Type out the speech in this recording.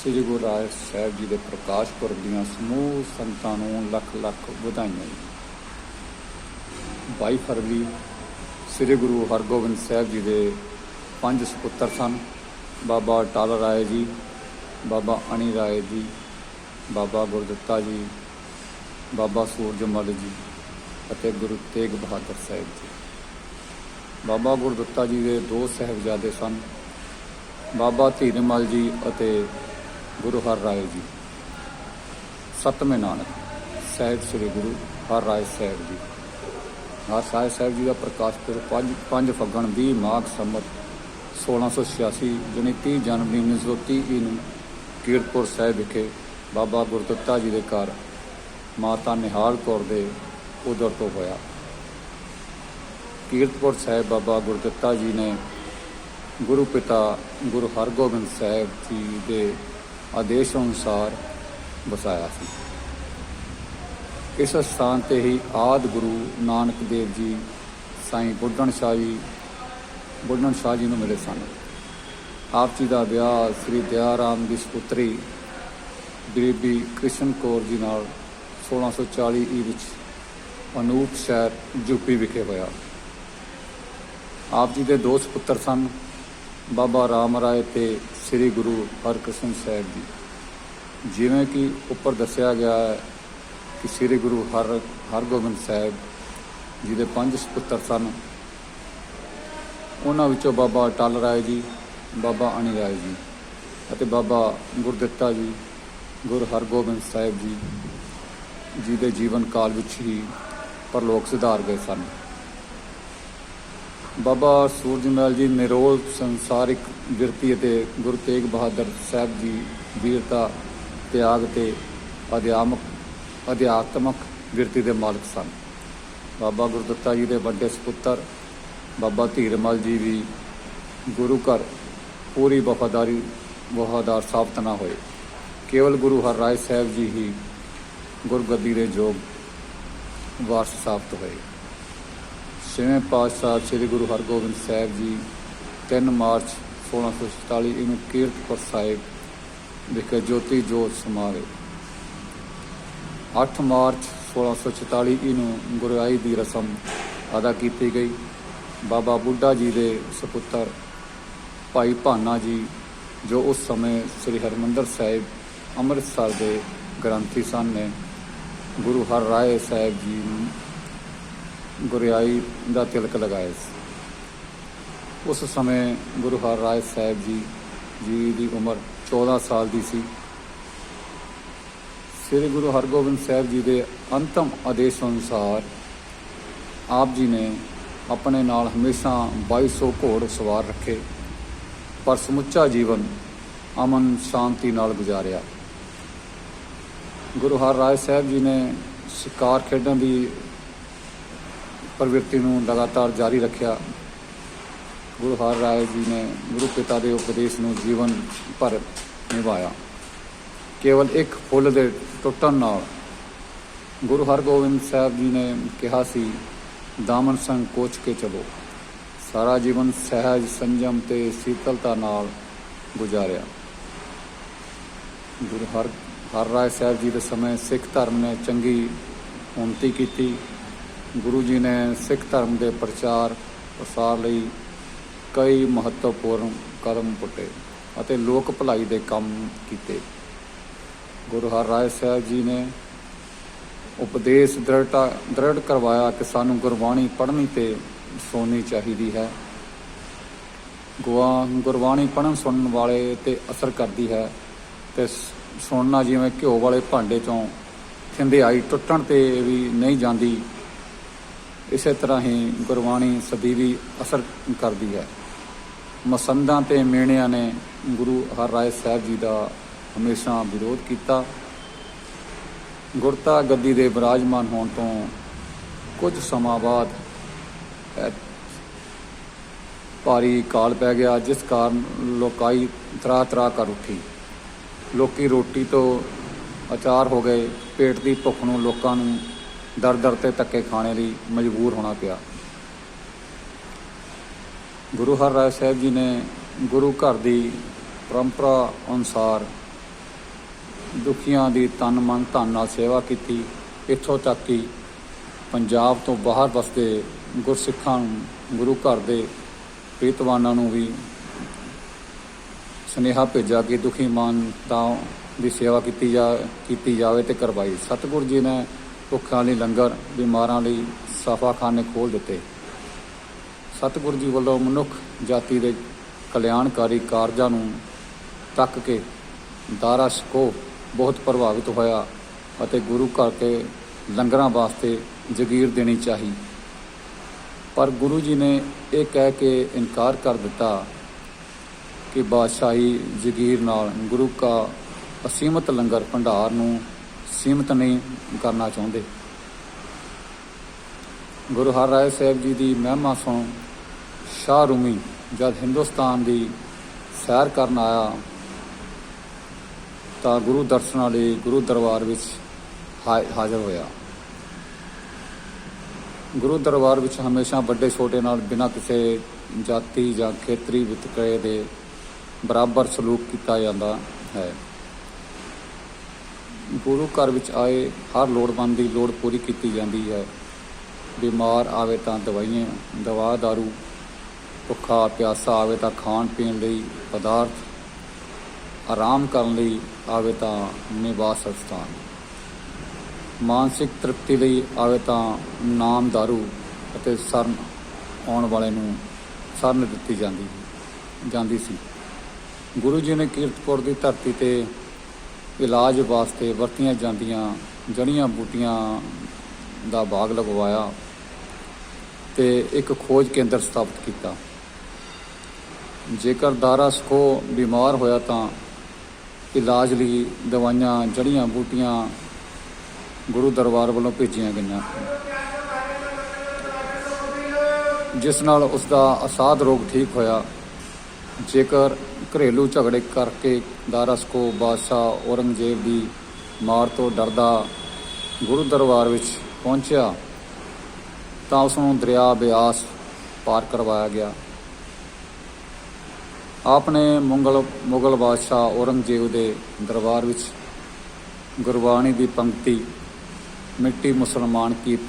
ਸ੍ਰੀ ਗੁਰੂ ਰਾਏ ਸਾਹਿਬ ਜੀ ਦੇ ਪ੍ਰਕਾਸ਼ ਪੁਰਬ ਦੀਆਂ ਸਮੂਹ ਸੰਤਾਂ ਨੂੰ ਲੱਖ ਲੱਖ ਵਧਾਈਆਂ ਜੀ। 22 ਫਰਵਰੀ ਸ੍ਰੀ ਗੁਰੂ ਹਰਗੋਬਿੰਦ ਸਾਹਿਬ ਜੀ ਦੇ ਪੰਜ ਸੁਪੁੱਤਰ ਸਨ। ਬਾਬਾ ਟਾਲ ਰਾਏ ਜੀ, ਬਾਬਾ ਅਣੀ ਰਾਏ ਜੀ, ਬਾਬਾ ਗੁਰਦਿੱਤਾ ਜੀ, ਬਾਬਾ ਸੂਰਜਮਲ ਜੀ ਅਤੇ ਗੁਰੂ ਤੇਗ ਬਹਾਦਰ ਸਾਹਿਬ ਜੀ। ਬਾਬਾ ਗੁਰਦਿੱਤਾ ਜੀ ਦੇ ਦੋ ਸਹਿਬਜ਼ਾਦੇ ਸਨ। ਬਾਬਾ ਧੀਰਮਲ ਜੀ ਅਤੇ ਗੁਰੂ ਹਰ ਰਾਏ ਜੀ। ਸਤਵੇਂ ਨਾਨਕ, ਸਾਹਿਬ ਸ੍ਰੀ ਗੁਰੂ ਹਰ ਰਾਏ ਸਾਹਿਬ ਜੀ। ਹਰ ਸਾਹਿਬ ਸਾਹਿਬ ਜੀ ਦਾ ਪ੍ਰਕਾਸ਼ ਪੁਰਬ ਪੰਜ ਪੰਜ ਫੱਗਣ 20 ਮਾਘ ਸੰਮਤ 1686 ਜਨੀ 30 ਜਨਵਰੀ 1930 ਨੂੰ ਕੀਰਤਪੁਰ ਸਾਹਿਬ ਵਿਖੇ ਬਾਬਾ ਗੁਰਦਿੱਤਾ ਜੀ ਦੇ ਘਰ ਮਾਤਾ ਨਿਹਾਲ ਕੌਰ ਦੇ ਉਦਰ ਤੋਂ ਹੋਇਆ। ਕੀਰਤਪੁਰ ਸਾਹਿਬ ਬਾਬਾ ਗੁਰਦਿੱਤਾ ਜੀ ਨੇ ਗੁਰੂ ਪਿਤਾ ਗੁਰੂ ਹਰਗੋਬਿੰਦ ਸਾਹਿਬ ਜੀ ਦੇ ਆਦੇਸ਼ ਅਨੁਸਾਰ ਵਸਾਇਆ ਸੀ। ਇਸ ਸਥਾਨ ਤੇ ਹੀ ਆਦ ਗੁਰੂ ਨਾਨਕ ਦੇਵ ਜੀ, ਸਾਈਂ ਬੁੱਢਣ ਸ਼ਾਹ ਜੀ ਬੁੱਢਣ ਸ਼ਾਹ ਜੀ ਨੂੰ ਮਿਲੇ ਸਨ। ਆਪ ਜੀ ਦਾ ਵਿਆਹ ਸ੍ਰੀ ਦਿਆ ਰਾਮ ਦੀ ਸੁਪੁੱਤਰੀ ਬੀਬੀ ਕ੍ਰਿਸ਼ਨ ਕੌਰ ਜੀ ਨਾਲ 1640 ਈ ਵਿੱਚ ਅਨੂਪ ਸ਼ਹਿਰ ਯੂਪੀ ਵਿਖੇ ਹੋਇਆ। ਆਪ ਜੀ ਦੇ ਦੋ ਸੁਪੁੱਤਰ ਸਨ ਬਾਬਾ ਰਾਮ ਰਾਏ ਤੇ ਸ੍ਰੀ ਗੁਰੂ ਹਰਕ੍ਰਿਸ਼ਨ ਸਾਹਿਬ ਜੀ। ਜਿਵੇਂ ਕਿ ਉੱਪਰ ਦੱਸਿਆ ਗਿਆ ਹੈ ਕਿ ਸ੍ਰੀ ਗੁਰੂ ਹਰ, ਹਰਗੋਬਿੰਦ ਸਾਹਿਬ ਜੀ ਦੇ ਪੰਜ ਸੁਪੁੱਤਰ ਸਨ। ਉਹਨਾਂ ਵਿੱਚੋਂ ਬਾਬਾ ਟਲ ਰਾਏ ਜੀ, ਬਾਬਾ ਅਣੀ ਰਾਏ ਜੀ ਅਤੇ ਬਾਬਾ ਗੁਰਦਿੱਤਾ ਜੀ, ਗੁਰੂ ਹਰਗੋਬਿੰਦ ਸਾਹਿਬ ਜੀ ਜੀ ਦੇ ਜੀਵਨ ਕਾਲ ਵਿੱਚ ਹੀ ਪਰਲੋਕ ਸਿਧਾਰ ਗਏ ਸਨ। ਬਾਬਾ ਸੂਰਜਮਲ ਜੀ ਨਿਰੋਲ ਸੰਸਾਰਿਕ ਵਿਰਤੀ ਅਤੇ ਗੁਰੂ ਤੇਗ ਬਹਾਦਰ ਸਾਹਿਬ ਜੀ ਵੀਰਤਾ, ਤਿਆਗ ਤੇ ਅਧਿਆਮਕ, ਅਧਿਆਤਮਕ ਵਿਰਤੀ ਦੇ ਮਾਲਕ ਸਨ। ਬਾਬਾ ਗੁਰਦੱਤਾ ਜੀ ਦੇ ਵੱਡੇ ਸੁਪੁੱਤਰ, ਬਾਬਾ ਧੀਰਮਲ ਜੀ ਵੀ ਗੁਰੂ ਘਰ ਪੂਰੀ ਵਫਾਦਾਰੀ, ਵਫਾਦਾਰ ਸਾਬਤ ਨਾ ਹੋਏ। ਕੇਵਲ ਗੁਰੂ ਹਰ ਹਰਰਾਏ ਸਾਹਿਬ ਜੀ ਹੀ ਗੁਰਗੱਦੀ ਦੇ ਯੋਗ ਵਾਰਸ ਸਾਬਤ ਹੋਏ। ਛੇਵੇਂ ਪਾਤਸ਼ਾਹ ਸ੍ਰੀ ਗੁਰੂ ਹਰਗੋਬਿੰਦ ਸਾਹਿਬ ਜੀ 3 ਮਾਰਚ 1647 ਨੂੰ ਕੀਰਤਪੁਰ ਸਾਹਿਬ ਵਿਖੇ ਜੋਤੀ ਜੋਤ ਸਮਾਵੇ। 8 ਮਾਰਚ 1644 ਨੂੰ ਗੁਰਿਆਈ ਦੀ ਰਸਮ ਅਦਾ ਕੀਤੀ ਗਈ। ਬਾਬਾ ਬੁੱਢਾ ਜੀ ਦੇ ਸੁਪੁੱਤਰ ਭਾਈ ਭਾਨਾ ਜੀ, ਜੋ ਉਸ ਸਮੇਂ ਸ੍ਰੀ ਹਰਮੰਦਰ ਸਾਹਿਬ ਅੰਮ੍ਰਿਤਸਰ ਦੇ ਗ੍ਰੰਥੀ ਸਨ ਨੇ, ਗੁਰੂ ਹਰ ਰਾਏ ਸਾਹਿਬ ਜੀ ਨੂੰ ਗੁਰਿਆਈ ਦਾ ਤਿਲਕ ਲਗਾਇਆ ਸੀ। ਉਸ ਸਮੇਂ ਗੁਰੂ ਹਰ ਰਾਏ ਸਾਹਿਬ ਜੀ ਜੀ ਦੀ ਉਮਰ 14 ਸਾਲ ਦੀ ਸੀ। ਸ੍ਰੀ ਗੁਰੂ ਹਰਗੋਬਿੰਦ ਸਾਹਿਬ ਜੀ ਦੇ ਅੰਤਮ ਆਦੇਸ਼ ਅਨੁਸਾਰ ਆਪ ਜੀ ਨੇ ਆਪਣੇ ਨਾਲ ਹਮੇਸ਼ਾ 2200 ਘੋੜ ਸਵਾਰ ਰੱਖੇ, ਪਰ ਸਮੁੱਚਾ ਜੀਵਨ ਅਮਨ ਸ਼ਾਂਤੀ ਨਾਲ ਗੁਜ਼ਾਰਿਆ। ਗੁਰੂ ਹਰ ਰਾਏ ਸਾਹਿਬ ਜੀ ਨੇ ਸ਼ਿਕਾਰ ਖੇਡਣ ਦੀ ਪ੍ਰਵਿਰਤੀ ਨੂੰ ਲਗਾਤਾਰ ਜਾਰੀ ਰੱਖਿਆ। ਗੁਰੂ ਹਰ ਰਾਏ ਜੀ ਨੇ ਗੁਰੂ ਪਿਤਾ ਦੇ ਉਪਦੇਸ਼ ਨੂੰ ਜੀਵਨ ਭਰ ਨਿਭਾਇਆ। ਕੇਵਲ ਇੱਕ ਫੁੱਲ ਦੇ ਟੁੱਟਣ ਨਾਲ ਗੁਰੂ ਹਰਗੋਬਿੰਦ ਸਾਹਿਬ ਜੀ ਨੇ ਕਿਹਾ ਸੀ, ਦਾਮਨ ਸੰਗ ਕੋਚ ਕੇ ਚਲੋ। ਸਾਰਾ ਜੀਵਨ ਸਹਿਜ, ਸੰਜਮ ਤੇ ਸੀਤਲਤਾ ਨਾਲ ਗੁਜ਼ਾਰਿਆ। ਗੁਰੂ ਹਰ ਹਰ ਰਾਏ ਸਾਹਿਬ ਜੀ ਦੇ ਸਮੇਂ ਸਿੱਖ ਧਰਮ ਨੇ ਚੰਗੀ ਉન્નਤੀ ਕੀਤੀ। ਗੁਰੂ ਜੀ ਨੇ ਸਿੱਖ ਧਰਮ ਦੇ ਪ੍ਰਚਾਰ ਪ੍ਰਸਾਰ ਲਈ ਕਈ ਮਹੱਤਵਪੂਰਨ ਕਦਮ ਪੁੱਟੇ ਅਤੇ ਲੋਕ ਭਲਾਈ ਦੇ ਕੰਮ ਕੀਤੇ। ਗੁਰੂ ਹਰ ਰਾਏ ਸਾਹਿਬ ਜੀ ਨੇ ਉਪਦੇਸ਼ ਦ੍ਰਿੜਤਾ ਦ੍ਰਿੜ ਕਰਵਾਇਆ ਕਿ ਸਾਨੂੰ ਗੁਰਬਾਣੀ ਪੜ੍ਹਨੀ ਤੇ ਸੁਣਨੀ ਚਾਹੀਦੀ ਹੈ। ਗੁਆ, ਗੁਰਬਾਣੀ ਪੜ੍ਹਨ ਸੁਣਨ ਵਾਲੇ ਤੇ ਅਸਰ ਕਰਦੀ ਹੈ ਤੇ ਸੁਣਨਾ ਜਿਵੇਂ ਘਿਓ ਵਾਲੇ ਭਾਂਡੇ ਤੋਂ ਥਿੰਦਿਆਈ ਟੁੱਟਣ ਤੇ ਵੀ ਨਹੀਂ ਜਾਂਦੀ। ਇਸੇ ਤਰ੍ਹਾਂ ਹੀ ਗੁਰਬਾਣੀ ਸਦੀਵੀ ਅਸਰ ਕਰਦੀ ਹੈ। ਮਸੰਦਾਂ ਤੇ ਮੇਣਿਆਂ ਨੇ ਗੁਰੂ ਹਰ ਰਾਏ ਸਾਹਿਬ ਜੀ ਦਾ ਹਮੇਸ਼ਾ ਵਿਰੋਧ ਕੀਤਾ। ਗੁਰਤਾ ਗੱਦੀ ਦੇ ਵਿਰਾਜਮਾਨ ਹੋਣ ਤੋਂ ਕੁਝ ਸਮਾਂ ਬਾਅਦ ਭਾਰੀ ਕਾਲ ਪੈ ਗਿਆ, ਜਿਸ ਕਾਰਨ ਲੋਕਾਈ ਤਰਾ ਤਰਾ ਕਰ ਉੱਠੀ। ਲੋਕੀ ਰੋਟੀ ਤੋਂ ਅਚਾਰ ਹੋ ਗਏ। ਪੇਟ ਦੀ ਭੁੱਖ ਨੂੰ ਲੋਕਾਂ ਨੂੰ ਦਰ ਦਰ ਤੇ ਧੱਕੇ ਖਾਣੇ ਲਈ ਮਜਬੂਰ ਹੋਣਾ ਪਿਆ। ਗੁਰੂ ਹਰਰਾਏ ਸਾਹਿਬ ਜੀ ਨੇ ਗੁਰੂ ਘਰ ਦੀ ਪਰੰਪਰਾ ਅਨੁਸਾਰ ਦੁਖੀਆਂ ਦੀ ਤਨ ਮਨ ਧਨ ਨਾਲ ਸੇਵਾ ਕੀਤੀ। ਇੱਥੋਂ ਤੱਕ ਕਿ ਪੰਜਾਬ ਤੋਂ ਬਾਹਰ ਵਸਦੇ ਗੁਰਸਿੱਖਾਂ ਨੂੰ, ਗੁਰੂ ਘਰ ਦੇ ਪ੍ਰੀਤਵਾਨਾਂ ਨੂੰ ਵੀ ਸੁਨੇਹਾ ਭੇਜਿਆ ਕਿ ਦੁਖੀ ਮਾਨਤਾ ਦੀ ਸੇਵਾ ਕੀਤੀ ਜਾ, ਕੀਤੀ ਜਾਵੇ ਤੇ ਕਰਵਾਈ। ਸਤਿਗੁਰੂ ਜੀ ਨੇ ਭੁੱਖਾਂ ਲਈ ਲੰਗਰ, ਬਿਮਾਰਾਂ ਲਈ ਸਫਾਖਾਨੇ ਖੋਲ੍ਹ ਦਿੱਤੇ। ਸਤਿਗੁਰੂ ਜੀ ਵੱਲੋਂ ਮਨੁੱਖ ਜਾਤੀ ਦੇ ਕਲਿਆਣਕਾਰੀ ਕਾਰਜਾਂ ਨੂੰ ਤੱਕ ਕੇ ਦਾਰਾ ਸਕੋ ਬਹੁਤ ਪ੍ਰਭਾਵਿਤ ਹੋਇਆ ਅਤੇ ਗੁਰੂ ਘਰ 'ਤੇ ਲੰਗਰਾਂ ਵਾਸਤੇ ਜਗੀਰ ਦੇਣੀ ਚਾਹੀ। ਪਰ ਗੁਰੂ ਜੀ ਨੇ ਇਹ ਕਹਿ ਕੇ ਇਨਕਾਰ ਕਰ ਦਿੱਤਾ ਕਿ ਬਾਦਸ਼ਾਹੀ ਜਗੀਰ ਨਾਲ ਗੁਰੂ ਕਾ ਅਸੀਮਤ ਲੰਗਰ ਭੰਡਾਰ ਨੂੰ ਸੀਮਤ ਨਹੀਂ ਕਰਨਾ ਚਾਹੁੰਦੇ। ਗੁਰੂ ਹਰ ਹਰਿਰਾਏ ਸਾਹਿਬ ਜੀ ਦੀ ਮਹਿਮਾ ਸੁਣ ਸ਼ਾਹ ਰੂਮੀ ਜਦ ਹਿੰਦੁਸਤਾਨ ਦੀ ਸੈਰ ਕਰਨ ਆਇਆ ਤਾਂ ਗੁਰੂ ਦਰਸ਼ਨਾਂ ਲਈ ਗੁਰੂ ਦਰਬਾਰ ਵਿੱਚ ਹਾ- ਹਾਜ਼ਰ ਹੋਇਆ। ਗੁਰੂ ਦਰਬਾਰ ਵਿੱਚ ਹਮੇਸ਼ਾ ਵੱਡੇ ਛੋਟੇ ਨਾਲ ਬਿਨਾਂ ਕਿਸੇ ਜਾਤੀ ਜਾਂ ਖੇਤਰੀ ਵਿਤਕਰੇ ਦੇ ਬਰਾਬਰ ਸਲੂਕ ਕੀਤਾ ਜਾਂਦਾ ਹੈ। ਗੁਰੂ ਘਰ ਵਿੱਚ ਆਏ, ਹਰ ਲੋੜਵੰਦ ਦੀ ਲੋੜ ਪੂਰੀ ਕੀਤੀ ਜਾਂਦੀ ਹੈ। ਬਿਮਾਰ ਆਵੇ ਤਾਂ ਦਵਾਈਆਂ, ਦਵਾ, ਦਾਰੂ, ਭੁੱਖਾ, ਪਿਆਸਾ ਆਵੇ ਤਾਂ ਖਾਣ ਪੀਣ ਲਈ ਪਦਾਰਥ, ਆਰਾਮ ਕਰਨ ਲਈ ਆਵੇ ਤਾਂ ਨਿਵਾਸ ਸਥਾਨ ਮਾਨਸਿਕ ਤ੍ਰਿਪਤੀ ਲਈ ਆਵੇ ਤਾਂ ਨਾਮ ਦਾਰੂ ਅਤੇ ਸਰਨ ਆਉਣ ਵਾਲੇ ਨੂੰ ਸਰਨ ਦਿੱਤੀ ਜਾਂਦੀ ਜਾਂਦੀ ਸੀ। ਗੁਰੂ ਜੀ ਨੇ ਕੀਰਤਪੁਰ ਦੀ ਧਰਤੀ ਤੇ ਇਲਾਜ ਵਾਸਤੇ ਵਰਤੀਆਂ ਜਾਂਦੀਆਂ ਜੜੀਆਂ ਬੂਟੀਆਂ ਦਾ ਬਾਗ ਲਗਵਾਇਆ ਤੇ ਇੱਕ ਖੋਜ ਕੇਂਦਰ ਸਥਾਪਿਤ ਕੀਤਾ। ਜੇਕਰ ਦਾਰਾ ਸਕੋ ਬਿਮਾਰ ਹੋਇਆ ਤਾਂ ਇਲਾਜ ਲਈ ਦਵਾਈਆਂ ਜੜੀਆਂ ਬੂਟੀਆਂ ਗੁਰੂ ਦਰਬਾਰ ਵੱਲੋਂ ਭੇਜੀਆਂ ਗਈਆਂ। ਜਿਸ ਨਾਲ ਉਸ ਦਾ ਅਸਾਧ ਰੋਗ ਠੀਕ ਹੋਇਆ ਜੇਕਰ ਘਰੇਲੂ ਝਗੜੇ ਕਰਕੇ ਦਾਰਾਕੋ ਬਾਦਸ਼ਾਹ ਔਰੰਗਜ਼ੇਬ ਦੀ ਮਾਰ ਤੋਂ ਡਰਦਾ ਗੁਰੂ ਦਰਬਾਰ ਵਿੱਚ ਪਹੁੰਚਿਆ, ਤਾਂ ਉਸ ਨੂੰ ਦਰਿਆ ਬਿਆਸ ਪਾਰ ਕਰਵਾਇਆ ਗਿਆ। ਆਪਨੇ ਮੁਗਲ ਮੁਗਲ ਬਾਦਸ਼ਾਹ ਔਰੰਗਜ਼ੇਬ ਦੇ ਦਰਬਾਰ ਵਿੱਚ ਗੁਰਬਾਣੀ ਦੀ ਪੰਕਤੀ ਮਿੱਟੀ ਮੁਸਲਮਾਨ ਕੀ